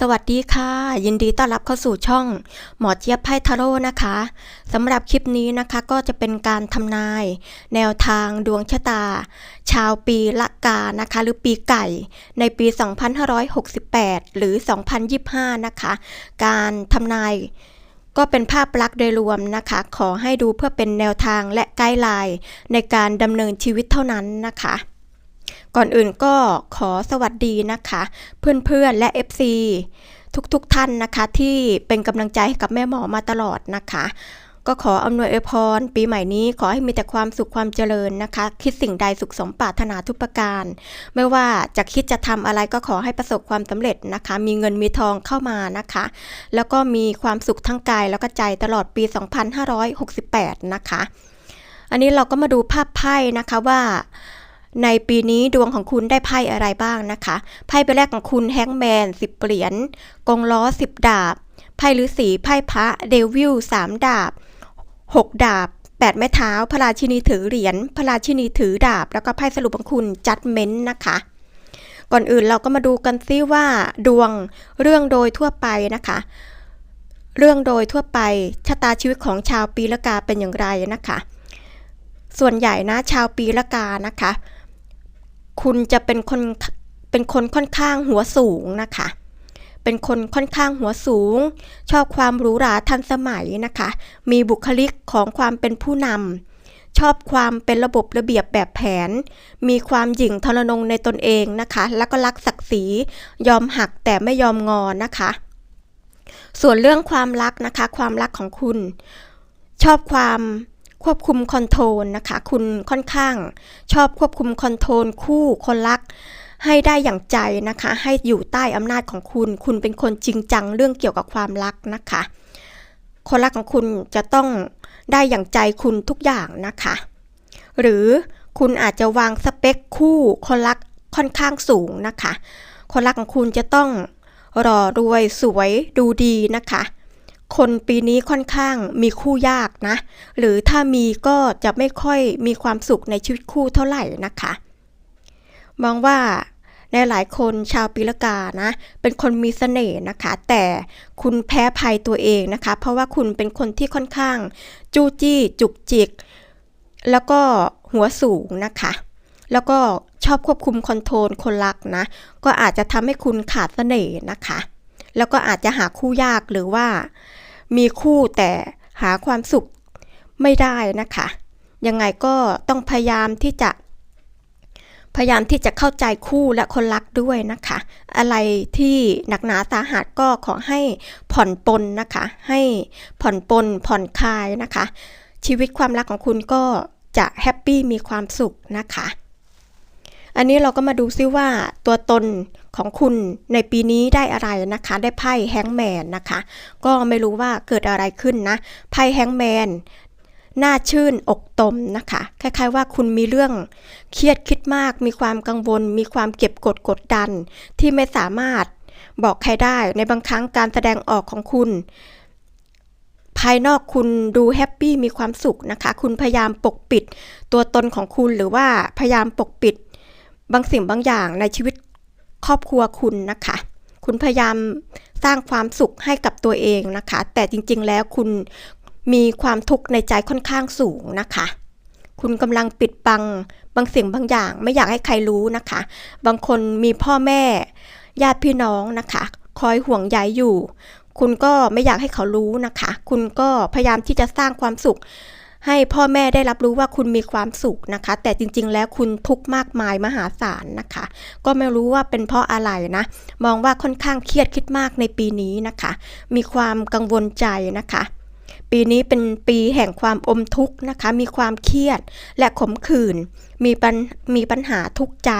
สวัสดีค่ะ ยินดีต้อนรับเข้าสู่ช่อง หมอเจี๊ยบไพ่ทาโร่นะคะสำหรับคลิปนี้นะคะก็จะเป็นการทำนาย แนวทางดวงชะตา ชาวปีละกานะคะ หรือปีไก่ ในปี 2568 หรือ 2025 นะคะ การทำนายก็เป็นภาพลักษณ์โดยรวมนะคะ ขอให้ดูเพื่อเป็นแนวทางและไกด์ไลน์ในการดำเนินชีวิตเท่านั้นนะคะ ก่อนอื่นก็ขอสวัสดีนะคะ เพื่อนๆและ FC ทุกๆทท่านนะคะที่เป็นกำลังใจให้กับแม่หมอมาตลอดนะคะ ก็ขออำนวยอวยพร ปีใหม่นี้ขอให้มีแต่ความสุขความเจริญนะคะ คิดสิ่งใดสุขสมปรารถนาทุกประการ ไม่ว่าจะคิดจะทำอะไรก็ขอให้ประสบความสำเร็จนะคะ มีเงินมีทองเข้ามานะคะ แล้วก็มีความสุขทั้งกายแล้วก็ใจตลอดปี 2568 นะคะ อันนี้เราก็มาดูภาพไพ่นะคะว่า ในปีนี้ดวงของคุณได้ไพ่อะไรบ้างนะคะ ไพ่ใบแรกของคุณแฮงแมนสิบเหรียญกงล้อสิบดาบ ไพ่ฤาษีไพ่พระเดวิลสามดาบหกดาบแปดไม้เท้า พระราชินีถือเหรียญ พระราชินีถือดาบ แล้วก็ไพ่สรุปของคุณจัดเม้นนะคะ ก่อนอื่นเราก็มาดูกันซิว่าดวงเรื่องโดยทั่วไปนะคะ เรื่องโดยทั่วไปชะตาชีวิตของชาวปีละกาเป็นอย่างไรนะคะ ส่วนใหญ่นะชาวปีละกานะคะ คุณจะเป็นคนเป็นคนค่อนข้างหัวสูงนะคะ เป็นคนค่อนข้างหัวสูง ชอบความหรูหราทันสมัยนะคะ มีบุคลิกของความเป็นผู้นำชอบความเป็นระบบระเบียบแบบแผน มีความหยิ่งทรนงในตนเองนะคะ แล้วก็รักศักดิ์ศรียอมหักแต่ไม่ยอมงอนะคะ ส่วนเรื่องความรักนะคะ ความรักของคุณ ชอบความ ควบคุมคอนโทรลนะคะ คุณค่อนข้าง ชอบควบคุมคอนโทรลคู่คนรัก ให้ได้อย่างใจนะคะ ให้อยู่ใต้อำนาจของคุณ คุณเป็นคนจริงจังเรื่องเกี่ยวกับความรักนะคะ คนรักของคุณจะต้องได้อย่างใจคุณทุกอย่างนะคะ หรือคุณอาจจะวางสเปคคู่คนรักค่อนข้างสูงนะคะ คนรักของคุณจะต้องรอรวยสวยดูดีนะคะ คนปีนี้ค่อนข้างมีคู่ยากนะ หรือถ้ามีก็จะไม่ค่อยมีความสุขในชีวิตคู่เท่าไหร่นะคะ มองว่าในหลายคนชาวปีละกานะ เป็นคนมีเสน่ห์นะคะ แต่คุณแพ้ภัยตัวเองนะคะ เพราะว่าคุณเป็นคนที่ค่อนข้าง จู้จี้จุกจิก แล้วก็หัวสูงนะคะ แล้วก็ชอบควบคุมคอนโทรลคนรักนะ ก็อาจจะทำให้คุณขาดเสน่ห์นะคะ แล้วก็อาจจะหาคู่ยากหรือว่า มีคู่แต่หาความสุขไม่ได้นะคะ ยังไงก็ต้องพยายามที่จะ พยายามที่จะเข้าใจคู่และคนรักด้วยนะคะ อะไรที่หนักหนาสาหัสก็ขอให้ผ่อนปลนนะคะ ให้ผ่อนปลนผ่อนคลายนะคะ ชีวิตความรักของคุณก็จะแฮปปี้มีความสุขนะคะ อันนี้เราก็มาดูซิว่าตัวตน ของคุณในปีนี้ได้อะไรนะคะ ได้ไพ่แฮงแมนนะคะ ก็ไม่รู้ว่าเกิดอะไรขึ้นนะไพ่แฮงแมนหน่าชื่นอกตมนะคะคล้ายๆว่าคุณมีเรื่องเครียดคิดมาก มีความกังวล มีความเก็บกดกดดัน ที่ไม่สามารถบอกใครได้ในบางครั้งการแสดงออกของคุณ ภายนอกคุณดูแฮปปี้มีความสุขนะคะ คุณพยายามปกปิด ตัวตนของคุณหรือว่าพยายามปกปิด บางสิ่งบางอย่างในชีวิต ครอบครัวคุณนะคะ คุณพยายามสร้างความสุขให้กับตัวเองนะคะ แต่จริงๆแล้วคุณมีความทุกข์ในใจค่อนข้างสูงนะคะ คุณกำลังปิดบังบางสิ่งบางอย่าง ไม่อยากให้ใครรู้นะคะ บางคนมีพ่อแม่ญาติพี่น้องนะคะ คอยห่วงใยอยู่ คุณก็ไม่อยากให้เขารู้นะคะ คุณก็พยายามที่จะสร้างความสุข ให้พ่อแม่ได้รับรู้ว่าคุณมีความสุขนะคะ แต่จริง ๆ แล้วคุณทุกข์มากมายมหาศาลนะคะ ก็ไม่รู้ว่าเป็นเพราะอะไรนะ มองว่าค่อนข้างเครียดคิดมากในปีนี้นะคะ มีความกังวลใจนะคะปีนี้เป็นปีแห่งความอมทุกข์นะคะ มีความเครียดและขมขื่น มีปัญมีปัญหาทุกข์ใจ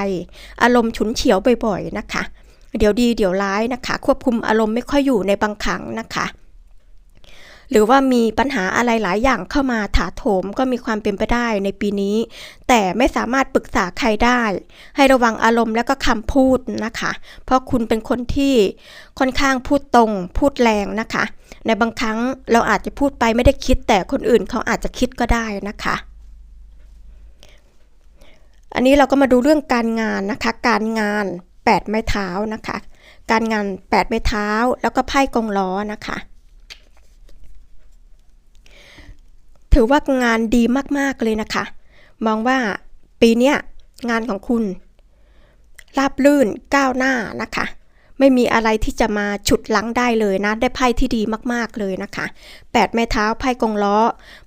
อารมณ์ฉุนเฉียวบ่อยๆนะคะ เดี๋ยวดีเดี๋ยวร้ายนะคะ ควบคุมอารมณ์ไม่ค่อยอยู่ในบางครั้งนะคะ หรือว่ามีปัญหาอะไรหลายอย่างเข้ามาถาโถมก็มีความเป็นไปได้ในปีนี้ แต่ไม่สามารถปรึกษาใครได้ ให้ระวังอารมณ์และก็คำพูดนะคะ เพราะคุณเป็นคนที่ค่อนข้างพูดตรง พูดแรงนะคะ ในบางครั้งเราอาจจะพูดไปไม่ได้คิด แต่คนอื่นเขาอาจจะคิดก็ได้นะคะอันนี้เราก็มาดูเรื่องการงานนะคะ การงาน 8 ไม้เท้านะคะ การงานแปดไม้เท้า แล้วก็ไพ่กงล้อนะคะ ถือว่างานดีมาก ๆ เลยนะคะ มองว่าปีนี้งานของคุณ ราบลื่นก้าวหน้านะคะ ไม่มีอะไรที่จะมาฉุดลังได้เลยนะ ได้ไพ่ที่ดีมากๆเลยนะคะแปดไม้เท้าไพ่กงล้อ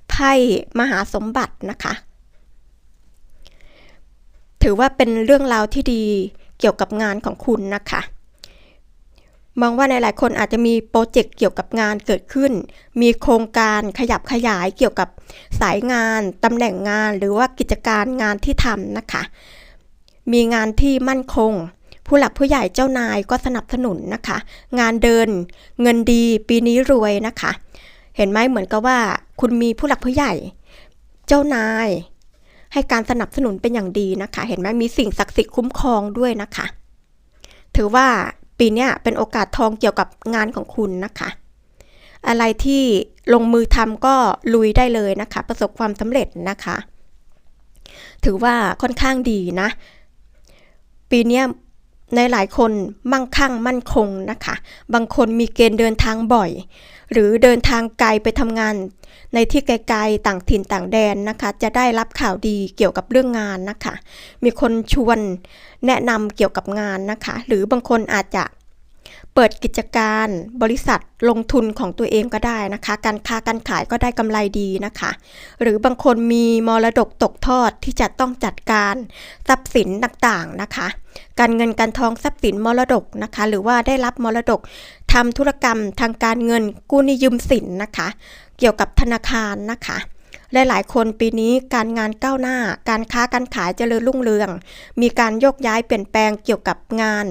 ไพ่มหาสมบัตินะคะ ถือว่าเป็นเรื่องราวที่ดีเกี่ยวกับงานของคุณนะคะ มองว่าในหลายคนอาจจะมีโปรเจกต์เกี่ยวกับงานเกิดขึ้น มีโครงการขยับขยายเกี่ยวกับสายงานตำแหน่งงาน หรือว่ากิจการงานที่ทำนะคะ มีงานที่มั่นคง ผู้หลักผู้ใหญ่เจ้านายก็สนับสนุนนะคะ งานเดิน เงินดีปีนี้รวยนะคะ เห็นไหมเหมือนกับว่า คุณมีผู้หลักผู้ใหญ่ เจ้านาย ให้การสนับสนุนเป็นอย่างดีนะคะ เห็นไหมมีสิ่งศักดิ์สิทธิ์คุ้มครองด้วยนะคะ ถือว่า ปีนี้เป็นโอกาสทองเกี่ยวกับงานของคุณนะคะ อะไรที่ลงมือทำก็ลุยได้เลยนะคะ ประสบความสำเร็จนะคะ ถือว่าค่อนข้างดีนะ ปีนี้ในหลายคนมั่งคั่งมั่นคงนะคะ บางคนมีเกณฑ์เดินทางบ่อย หรือเดินทางไกลไปทำงาน ในที่ไกลๆต่างถิ่นต่างแดนนะคะ จะได้รับข่าวดีเกี่ยวกับเรื่องงานนะคะ มีคนชวนแนะนำเกี่ยวกับงานนะคะ หรือบางคนอาจจะ เปิดกิจการบริษัทลงทุนของตัวเองก็ได้นะคะ การค้าการขายก็ได้กำไรดีนะคะ หรือบางคนมีมรดกตกทอดที่จะต้องจัดการทรัพย์สินต่างๆนะคะ การเงินการทองทรัพย์สินมรดกนะคะ หรือว่าได้รับมรดกทำธุรกรรมทางการเงินกู้หนี้ยืมสินนะคะ เกี่ยวกับธนาคารนะคะหลายๆ คนปีนี้การงานก้าวหน้า การค้าการขายเจริญรุ่งเรือง มีการโยกย้ายเปลี่ยนแปลงเกี่ยวกับงาน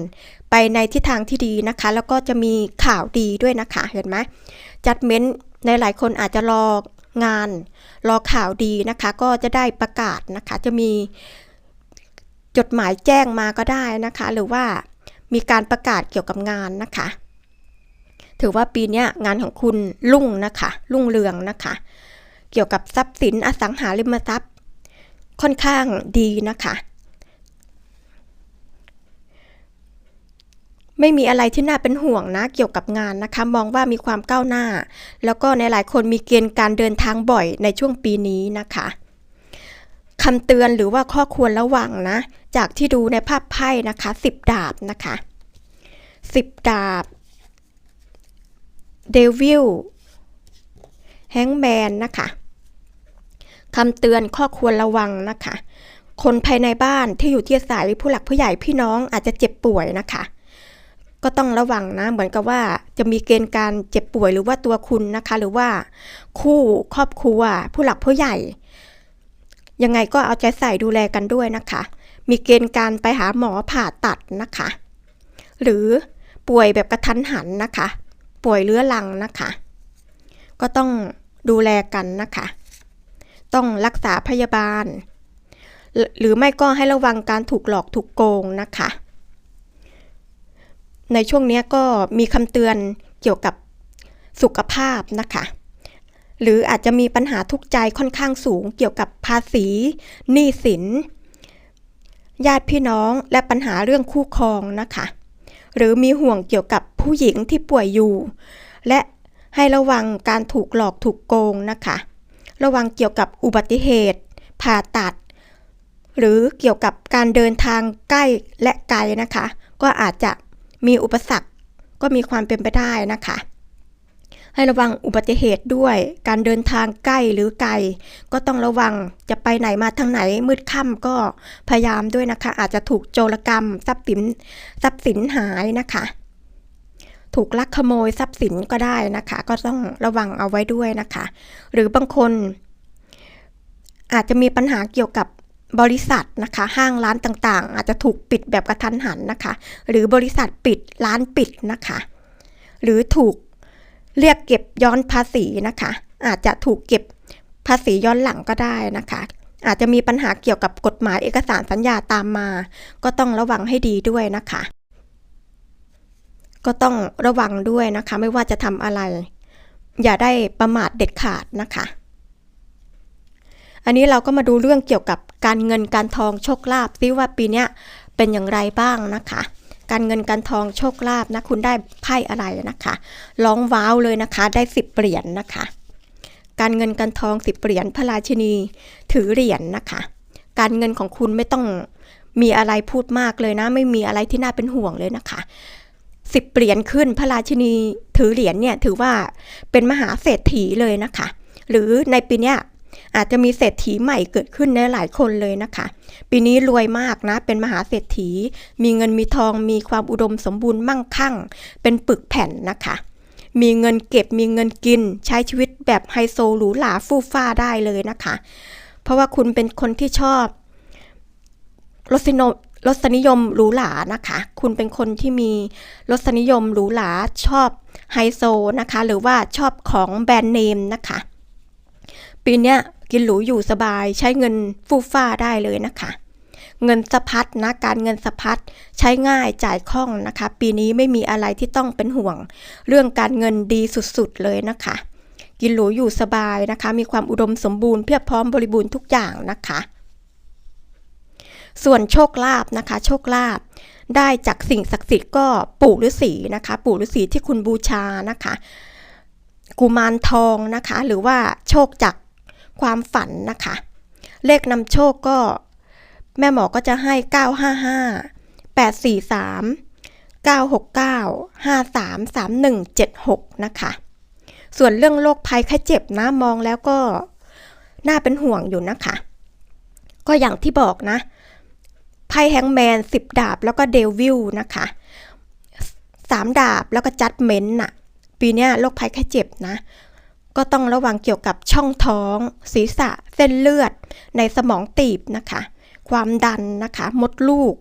ไปในทิศทางที่ดีนะคะ แล้วก็จะมีข่าวดีด้วยนะคะเห็นไหมจัดเม้นในหลายคนอาจจะรองานรอข่าวดีนะคะ ก็จะได้ประกาศนะคะ จะมีจดหมายแจ้งมาก็ได้นะคะ หรือว่ามีการประกาศเกี่ยวกับงานนะคะ ถือว่าปีนี้งานของคุณรุ่งนะคะรุ่งเรืองนะคะ เกี่ยวกับทรัพย์สินอสังหาริมทรัพย์ ค่อนข้างดีนะคะ ไม่มีอะไรที่น่าเป็นห่วงนะเกี่ยวกับงานนะคะ มองว่ามีความก้าวหน้า แล้วก็ในหลายคนมีเกณฑ์การเดินทางบ่อยในช่วงปีนี้นะคะคำเตือนหรือว่าข้อควรระวังนะ จากที่ดูในภาพไพ่นะคะสิบดาบนะคะสิบดาบเดวิลแฮงแมนนะคะคำเตือนข้อควรระวังนะคะ คนภายในบ้านที่อยู่ที่อาศัยผู้หลักผู้ใหญ่พี่น้องอาจจะเจ็บป่วยนะคะ ก็ต้องระวังนะ เหมือนกับว่าจะมีเกณฑ์การเจ็บป่วยหรือว่าตัวคุณนะคะ หรือว่าคู่ครอบครัว ผู้หลักผู้ใหญ่ ยังไงก็เอาใจใส่ดูแลกันด้วยนะคะ มีเกณฑ์การไปหาหมอผ่าตัดนะคะ หรือป่วยแบบกระทันหันนะคะ ป่วยเรื้อรังนะคะ ก็ต้องดูแลกันนะคะ ต้องรักษาพยาบาล หรือไม่ก็ให้ระวังการถูกหลอกถูกโกงนะคะ ในช่วงนี้ก็มีคำเตือนเกี่ยวกับสุขภาพนะคะ หรืออาจจะมีปัญหาทุกข์ใจค่อนข้างสูง เกี่ยวกับภาษีหนี้สิน ญาติพี่น้องและปัญหาเรื่องคู่ครองนะคะ หรือมีห่วงเกี่ยวกับผู้หญิงที่ป่วยอยู่ และให้ระวังการถูกหลอกถูกโกงนะคะ ระวังเกี่ยวกับอุบัติเหตุ ผ่าตัด หรือเกี่ยวกับการเดินทางใกล้และไกลนะคะ ก็อาจจะ มีอุปสรรคก็มีความเป็นไปได้นะคะ ให้ระวังอุบัติเหตุด้วย การเดินทางใกล้หรือไกล ก็ต้องระวังจะไปไหนมาทางไหนมืดค่ำก็พยายามด้วยนะคะ อาจจะถูกโจรกรรม ทรัพย์สินทรัพย์สินหายนะคะ ถูกลักขโมยทรัพย์สินก็ได้นะคะ ก็ต้องระวังเอาไว้ด้วยนะคะ หรือบางคนอาจจะมีปัญหาเกี่ยวกับ บริษัทนะคะ ห้างร้านต่างๆ อาจจะถูกปิดแบบกระทันหันนะคะ หรือบริษัทปิดร้านปิดนะคะ หรือถูกเรียกเก็บย้อนภาษีนะคะ อาจจะถูกเก็บภาษีย้อนหลังก็ได้นะคะ อาจจะมีปัญหาเกี่ยวกับกฎหมายเอกสารสัญญาตามมา ก็ต้องระวังให้ดีด้วยนะคะ ก็ต้องระวังด้วยนะคะ ไม่ว่าจะทำอะไร อย่าได้ประมาทเด็ดขาดนะคะ อันนี้เราก็มาดูเรื่องเกี่ยวกับการเงินการทองโชคลาภซิว่าปีนี้เป็นอย่างไรบ้างนะคะ การเงินการทองโชคลาภนะคุณได้ไพ่อะไรนะคะร้องว้าวเลยนะคะ ได้สิบเหรียญนนะคะ การเงินการทองสิบเหรียญพระราชินีถือเหรียญนนะคะ การเงินของคุณไม่ต้องมีอะไรพูดมากเลยนะ ไม่มีอะไรที่น่าเป็นห่วงเลยนะคะสิบเหรียญขึ้นพระราชินีถือเหรียญเนี่ยถือว่าเป็นมหาเศรษฐีเลยนะคะ หรือในปีนี้ อาจจะมีเศรษฐีใหม่เกิดขึ้นในหลายคนเลยนะคะ ปีนี้รวยมากนะ เป็นมหาเศรษฐี มีเงินมีทอง มีความอุดมสมบูรณ์มั่งคั่ง เป็นปึกแผ่นนะคะ มีเงินเก็บ มีเงินกิน ใช้ชีวิตแบบไฮโซหรูหราฟู่ฟ้าได้เลยนะคะ เพราะว่าคุณเป็นคนที่ชอบรสนิยมรสนิยมหรูหรานะคะ คุณเป็นคนที่มีรสนิยมหรูหราชอบไฮโซนะคะ หรือว่าชอบของแบรนด์เนมนะคะ ปีนี้ กินหรูอยู่สบายใช้เงินฟู่ฟ้าได้เลยนะคะ เงินสะพัดนะการเงินสะพัดใช้ง่ายจ่ายคล่องนะคะ ปีนี้ไม่มีอะไรที่ต้องเป็นห่วง เรื่องการเงินดีสุดๆเลยนะคะ กินหรูอยู่สบายนะคะ มีความอุดมสมบูรณ์เพียบพร้อมบริบูรณ์ทุกอย่างนะคะ ส่วนโชคลาภนะคะ โชคลาภได้จากสิ่งศักดิ์สิทธิ์ก็ปู่ฤาษีนะคะ ปู่ฤาษีที่คุณบูชานะคะ กุมารทองนะคะ หรือว่าโชคจาก ความฝันนะคะ เลขนำโชคก็ แม่หมอก็จะให้ 955 843 969 53 3176 นะคะ ส่วนเรื่องโรคภัยไข้เจ็บนะ มองแล้วก็น่าเป็นห่วงอยู่นะคะ ก็อย่างที่บอกนะไพ่แฮงแมน 10 ดาบแล้วก็เดวิลนะคะ 3 ดาบแล้วก็จัดเมนต์น่ะ ปีนี้โรคภัยไข้เจ็บนะ ก็ต้องระวังเกี่ยวกับช่องท้อง ศีรษะ เส้นเลือด ในสมองตีบนะคะ ความดันนะคะ มดลูก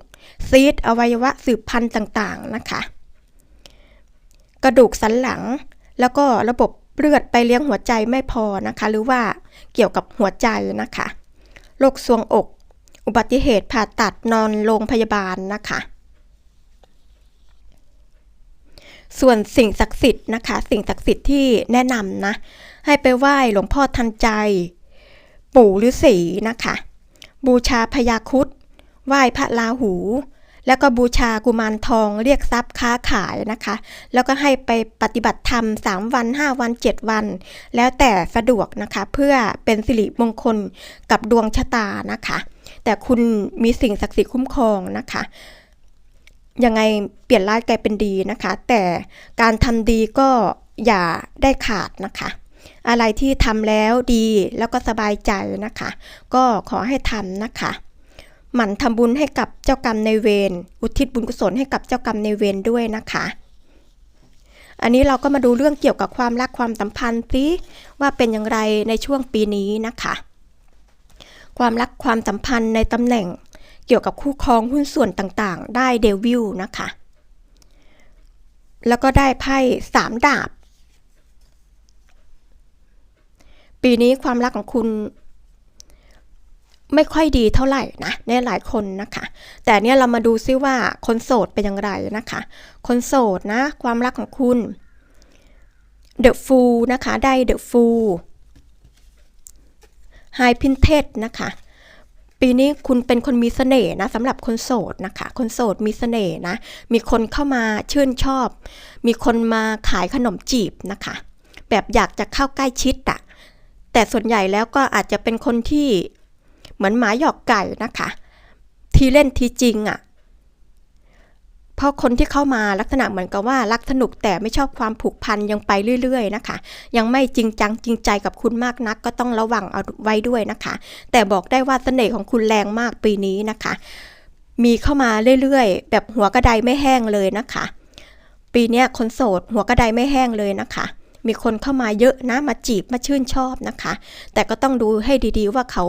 ซีดอวัยวะสืบพันธุ์ต่างๆนะคะ กระดูกสันหลัง แล้วก็ระบบเลือดไปเลี้ยงหัวใจไม่พอนะคะ หรือว่าเกี่ยวกับหัวใจนะคะ โรคซวงอก อุบัติเหตุผ่าตัดนอนโรงพยาบาลนะคะ ส่วนสิ่งศักดิ์สิทธิ์นะคะ สิ่งศักดิ์สิทธิ์ที่แนะนำนะ ให้ไปไหว้หลวงพ่อทันใจ ปู่ฤาษีนะคะ บูชาพญาคุดไหว้พระราหู แล้วก็บูชากุมารทองเรียกทรัพย์ค้าขายนะคะ แล้วก็ให้ไปปฏิบัติธรรม 3 วัน 5 วัน 7 วัน แล้วแต่สะดวกนะคะ เพื่อเป็นสิริมงคลกับดวงชะตานะคะ แต่คุณมีสิ่งศักดิ์สิทธิ์คุ้มครองนะคะ ยังไงเปลี่ยนร้ายกลายเป็นดีนะคะ แต่การทำดีก็อย่าได้ขาดนะคะ อะไรที่ทำแล้วดีแล้วก็สบายใจนะคะ ก็ขอให้ทำนะคะหมั่นทำบุญให้กับเจ้ากรรมในเวรอุทิศบุญกุศลให้กับเจ้ากรรมในเวรด้วยนะคะ อันนี้เราก็มาดูเรื่องเกี่ยวกับความรักความสัมพันธ์สิว่าเป็นอย่างไรในช่วงปีนี้นะคะ ความรักความสัมพันธ์ในตำแหน่ง เกี่ยวกับคู่ครองหุ้นส่วนต่างๆ ได้เดวิลนะคะ แล้วก็ได้ไพ่สามดาบ ปีนี้ความรักของคุณไม่ค่อยดีเท่าไหร่นะในหลายคนนะคะ แต่เนี่ยเรามาดูซิว่าคนโสดเป็นอย่างไรนะคะ คนโสดนะ ความรักของคุณ The Fool นะคะ ได้ The Fool High Pinted นะคะ ปีนี้คุณเป็นคนมีเสน่ห์นะสำหรับคนโสดนะคะ คนโสดมีเสน่ห์นะ มีคนเข้ามาชื่นชอบ มีคนมาขายขนมจีบนะคะ แบบอยากจะเข้าใกล้ชิดอะแต่ส่วนใหญ่แล้วก็อาจจะเป็นคนที่เหมือนหมาหยอกไก่นะคะ ทีเล่นทีจริงอะ พราะคนที่เข้ามาลักษณะเหมือนกับว่ารักสนุกแต่ไม่ชอบความผูกพันยังไปเรื่อย ๆ นะคะ ยังไม่จริงจังจริงใจกับคุณมากนัก ก็ต้องระวังเอาไว้ด้วยนะคะ แต่บอกได้ว่าเสน่ห์ของคุณแรงมากปีนี้นะคะ มีเข้ามาเรื่อยๆ แบบหัวกระไดไม่แห้งเลยนะคะ ปีนี้คนโสด หัวกระไดไม่แห้งเลยนะคะมีคนเข้ามาเยอะนะมาจีบมาชื่นชอบนะคะ แต่ก็ต้องดูให้ดีๆว่าเขา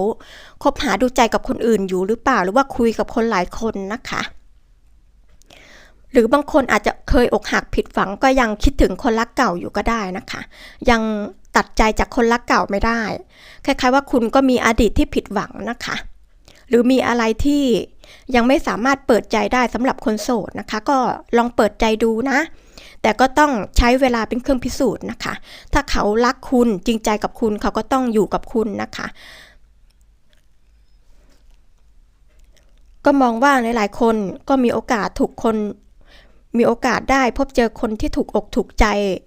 คบหาดูใจกับคนอื่นอยู่หรือเปล่า หรือว่าคุยกับคนหลายคนนะคะ รือบางคนอาจจะเคยอกหักผิดหวังก็ยังคิดถึงคนรักเก่าอยู่ก็ได้นะคะ ยังตัดใจจากคนรักเก่าไม่ได้ คล้ายๆว่าคุณก็มีอดีตที่ผิดหวังนะคะ หรือมีอะไรที่ยังไม่สามารถเปิดใจได้สำหรับคนโสดนะคะ ก็ลองเปิดใจดูนะ แต่ก็ต้องใช้เวลาเป็นเครื่องพิสูจน์นะคะ ถ้าเขารักคุณจริงใจกับคุณเขาก็ต้องอยู่กับคุณนะคะ ก็มองว่าหลายๆคนก็มีโอกาสถูกคน มีโอกาสได้พบเจอคนที่ถูกอกถูกใจ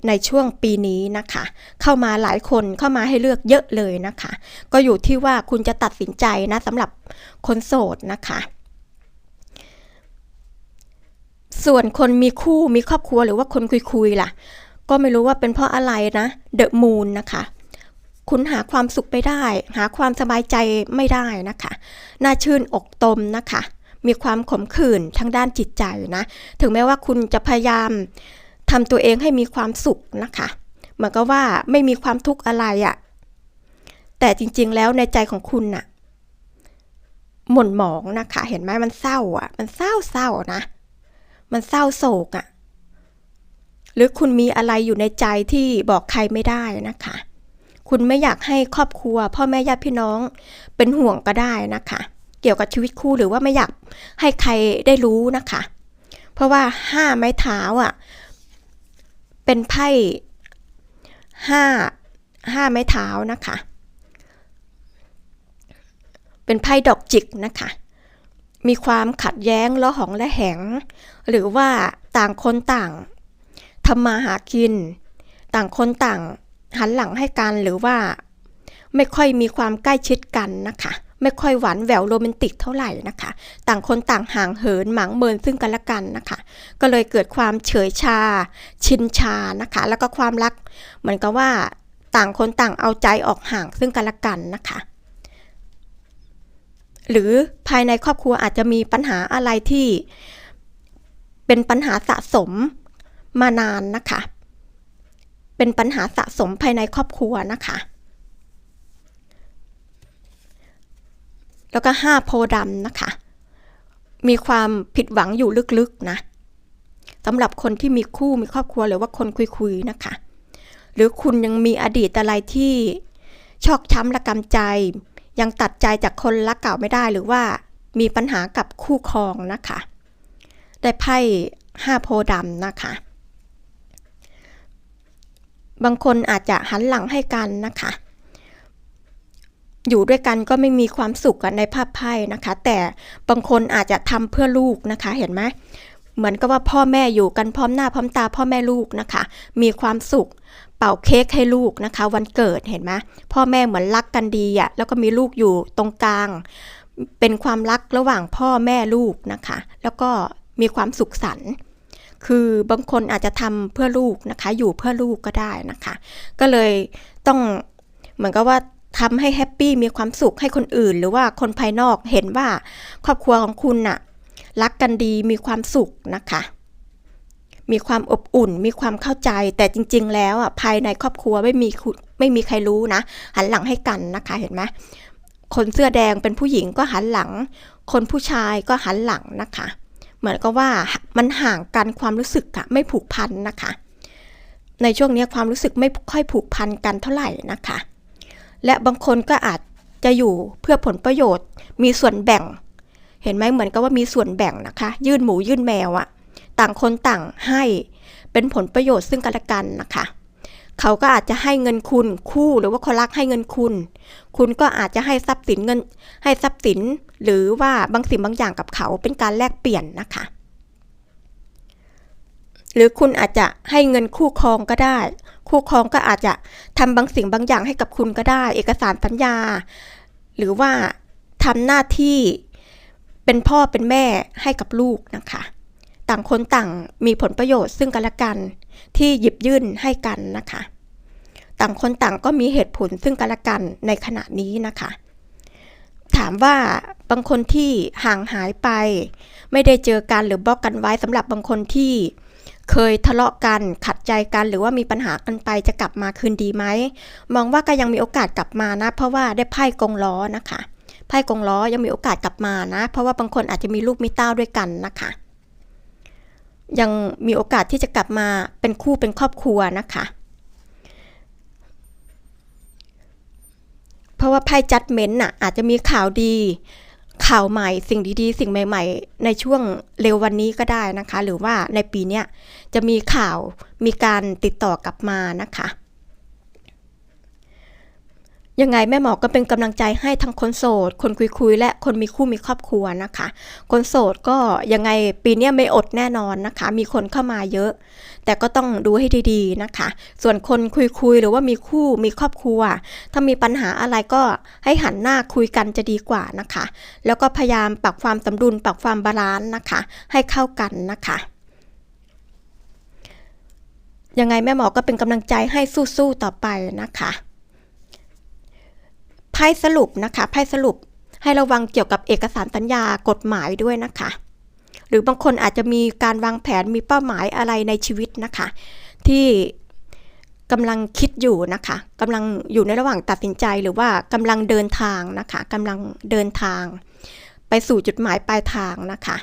ในช่วงปีนี้นะคะ เข้ามาหลายคนเข้ามาให้เลือกเยอะเลยนะคะ ก็อยู่ที่ว่าคุณจะตัดสินใจนะสำหรับคนโสดนะคะ ส่วนคนมีคู่มีครอบครัวหรือว่าคนคุยๆล่ะ ก็ไม่รู้ว่าเป็นเพราะอะไรนะเดอะมูนนะคะคุณหาความสุขไม่ได้ หาความสบายใจไม่ได้นะคะ น่าชื่นอกตมนะคะ มีความขมขื่นทางด้านจิตใจนะ ถึงแม้ว่าคุณจะพยายามทำตัวเองให้มีความสุขนะคะเหมือนกับว่าไม่มีความทุกข์อะไรอะ่ะแต่จริงๆ แล้วในใจของคุณน่ะหม่นหมองนะคะ เห็นไหมมันเศร้าอะ มันเศร้าเศร้าๆนะ มันเศร้าโศกอะ หรือคุณมีอะไรอยู่ในใจที่บอกใครไม่ได้นะคะ คุณไม่อยากให้ครอบครัว พ่อแม่ญาติพี่น้องเป็นห่วงก็ได้นะคะ เกี่ยวกับชีวิตคู่หรือว่าไม่อยากให้ใครได้รู้นะคะ เพราะว่าห้าไม้เท้าอะ เป็นไพ่ห้าห้าไม้เท้านะคะ เป็นไพ่ดอกจิกนะคะ มีความขัดแย้งละหองและแหง หรือว่าต่างคนต่างทำมาหากิน ต่างคนต่างหันหลังให้กันหรือว่าไม่ค่อยมีความใกล้ชิดกันนะคะ ไม่ค่อยหวานแหววโรแมนติกเท่าไหร่นะคะ ต่างคนต่างห่างเหินหมางเมินซึ่งกันและกันนะคะ ก็เลยเกิดความเฉยชา ชินชานะคะ แล้วก็ความรักเหมือนกับว่าต่างคนต่างเอาใจออกห่างซึ่งกันและกันนะคะ หรือภายในครอบครัวอาจจะมีปัญหาอะไรที่เป็นปัญหาสะสมมานานนะคะ เป็นปัญหาสะสมภายในครอบครัวนะคะ แล้วก็ห้าโพดำนะคะ มีความผิดหวังอยู่ลึกๆนะสำหรับคนที่มีคู่มีครอบครัวหรือว่าคนคุยๆนะคะ หรือคุณยังมีอดีตอะไรที่ชอกช้ำระกำใจ ยังตัดใจจากคนรักเก่าไม่ได้หรือว่ามีปัญหากับคู่ครองนะคะ ได้ไพ่ห้าโพดำนะคะ บางคนอาจจะหันหลังให้กันนะคะ อยู่ด้วยกันก็ไม่มีความสุขกันในภาพไพ่นะคะ แต่บางคนอาจจะทำเพื่อลูกนะคะเห็นไหมเหมือนกับว่าพ่อแม่อยู่กันพร้อมหน้าพร้อมตาพ่อแม่ลูกนะคะ มีความสุขเป่าเค้กให้ลูกนะคะ วันเกิดเห็นไหมพ่อแม่เหมือนรักกันดีอะ่ะแล้วก็มีลูกอยู่ตรงกลาง เป็นความรักระหว่างพ่อแม่ลูกนะคะ แล้วก็มีความสุขสันต์คือบางคนอาจจะทำเพื่อลูกนะคะ อยู่เพื่อลูกก็ได้นะคะ ก็เลยต้องเหมือนกับว่า ทำให้แฮปปี้มีความสุขให้คนอื่น หรือว่าคนภายนอกเห็นว่าครอบครัวของคุณน่ะรักกันดีมีความสุขนะคะ มีความอบอุ่น มีความเข้าใจ แต่จริง ๆ แล้วอะภายในครอบครัวไม่มีคุณไม่มีใครรู้นะ หันหลังให้กันนะคะเห็นไหมคนเสื้อแดงเป็นผู้หญิงก็หันหลัง คนผู้ชายก็หันหลังนะคะ เหมือนกับว่ามันห่างกันความรู้สึกอะไม่ผูกพันนะคะ ในช่วงนี้ความรู้สึกไม่ค่อยผูกพันกันเท่าไหร่นะคะ และบางคนก็อาจจะอยู่เพื่อผลประโยชน์ มีส่วนแบ่ง เห็นไหมเหมือนกับว่ามีส่วนแบ่งนะคะ ยื่นหมูยื่นแมวอะต่างคนต่างให้เป็นผลประโยชน์ซึ่งกันและกันนะคะเขาก็อาจจะให้เงินคุณคู่หรือว่าคนรักให้เงินคุณ คุณก็อาจจะให้ทรัพย์สินเงิน ให้ทรัพย์สิน หรือว่าบางสิ่งบางอย่างกับเขาเป็นการแลกเปลี่ยนนะคะ หรือคุณอาจจะให้เงินคู่ครองก็ได้ คู่ครองก็อาจจะทำบางสิ่งบางอย่างให้กับคุณก็ได้ เอกสารสัญญา หรือว่าทำหน้าที่เป็นพ่อเป็นแม่ให้กับลูกนะคะ ต่างคนต่างมีผลประโยชน์ซึ่งกันและกันที่หยิบยื่นให้กันนะคะ ต่างคนต่างก็มีเหตุผลซึ่งกันและกันในขณะนี้นะคะ ถามว่าบางคนที่ห่างหายไป ไม่ได้เจอกันหรือบล็อกกันไว้สำหรับบางคนที่ เคยทะเลาะกันขัดใจกันหรือว่ามีปัญหากันไปจะกลับมาคืนดีไหมมองว่าก็ยังมีโอกาสกลับมานะ เพราะว่าได้ไพ่กงล้อนะคะไพ่กงล้อยังมีโอกาสกลับมานะ เพราะว่าบางคนอาจจะมีลูกมีเต้าด้วยกันนะคะ ยังมีโอกาสที่จะกลับมาเป็นคู่เป็นครอบครัวนะคะ เพราะว่าไพ่จัดเม้นน่ะอาจจะมีข่าวดี ข่าวใหม่สิ่งดีๆ สิ่งใหม่ๆ ในช่วงเร็ววันนี้ก็ได้นะคะ หรือว่าในปีนี้จะมีข่าวมีการติดต่อกลับมานะคะ ยังไงแม่หมอก็เป็นกำลังใจให้ทั้งคนโสด คนคุยๆ และคนมีคู่มีครอบครัวนะคะ คนโสดก็ยังไงปีนี้ไม่อดแน่นอนนะคะ มีคนเข้ามาเยอะ แต่ก็ต้องดูให้ดีๆนะคะ ส่วนคนคุยๆ หรือว่ามีคู่มีครอบครัว ถ้ามีปัญหาอะไรก็ให้หันหน้าคุยกันจะดีกว่านะคะ แล้วก็พยายามปรับความสมดุลปรับความบาลานซ์นะคะ ให้เข้ากันนะคะยังไงแม่หมอก็เป็นกำลังใจให้สู้ๆต่อไปนะคะ พ่สรุปนะคะ ไพ่สรุปให้ระวังเกี่ยวกับเอกสารสัญญากฎหมายด้วยนะคะ หรือบางคนอาจจะมีการวางแผนมีเป้าหมายอะไรในชีวิตนะคะ ที่กำลังคิดอยู่นะคะกำลังอยู่ในระหว่างตัดสินใจหรือว่ากำลังเดินทางนะคะกำลังเดินทาง ไปสู่จุดหมายปลายทางนะคะ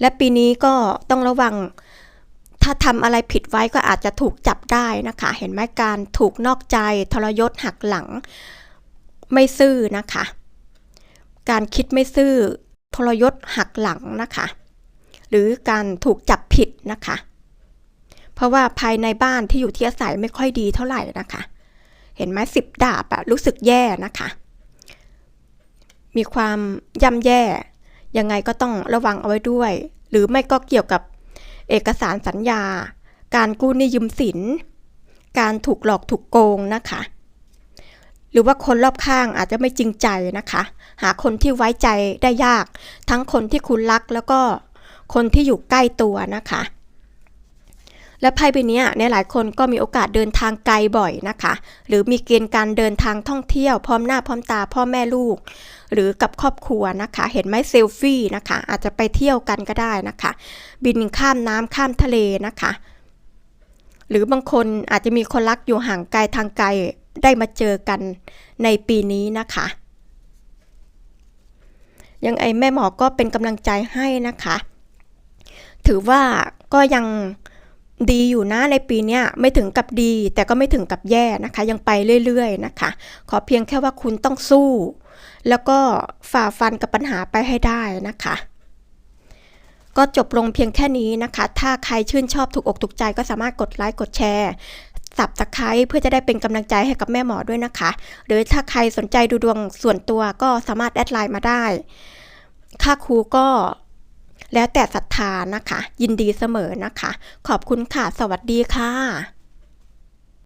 และปีนี้ก็ต้องระวัง ถ้าทำอะไรผิดไว้ก็อาจจะถูกจับได้นะคะ เห็นไหมการถูกนอกใจทรยศหักหลัง ไม่ซื่อนะคะ การคิดไม่ซื่อทรยศหักหลังนะคะ หรือการถูกจับผิดนะคะ เพราะว่าภายในบ้านที่อยู่ที่อาศัยไม่ค่อยดีเท่าไหร่นะคะ เห็นไหมสิบดาบอะรู้สึกแย่นะคะ มีความย่ำแย่ ยังไงก็ต้องระวังเอาไว้ด้วย หรือไม่ก็เกี่ยวกับ เอกสารสัญญา การกู้หนี้ยืมสิน การถูกหลอกถูกโกงนะคะ หรือว่าคนรอบข้างอาจจะไม่จริงใจนะคะ หาคนที่ไว้ใจได้ยาก ทั้งคนที่คุณรักแล้วก็คนที่อยู่ใกล้ตัวนะคะ และไพ่ใบนี้ในหลายคนก็มีโอกาสเดินทางไกลบ่อยนะคะ หรือมีเกณฑ์การเดินทางท่องเที่ยวพร้อมหน้าพร้อมตาพ่อแม่ลูก หรือกับครอบครัวนะคะ เห็นไหมเซลฟี่นะคะ อาจจะไปเที่ยวกันก็ได้นะคะ บินข้ามน้ำข้ามทะเลนะคะ หรือบางคนอาจจะมีคนรักอยู่ห่างไกลทางไกลได้มาเจอกันในปีนี้นะคะยังไงแม่หมอก็เป็นกำลังใจให้นะคะ ถือว่าก็ยัง ดีอยู่นะในปีนี้ไม่ถึงกับดี แต่ก็ไม่ถึงกับแย่นะคะ ยังไปเรื่อยๆนะคะ ขอเพียงแค่ว่าคุณต้องสู้ แล้วก็ฝ่าฟันกับปัญหาไปให้ได้นะคะ ก็จบลงเพียงแค่นี้นะคะ ถ้าใครชื่นชอบถูกอกถูกใจก็สามารถกดไลค์กดแชร์สับตะไคร้เพื่อจะได้เป็นกำลังใจให้กับแม่หมอด้วยนะคะ หรือถ้าใครสนใจดูดวงส่วนตัวก็สามารถแอดไลน์มาได้ ค่าครูก็ แล้วแต่ศรัทธานะคะ ยินดีเสมอนะคะ ขอบคุณค่ะ สวัสดีค่ะ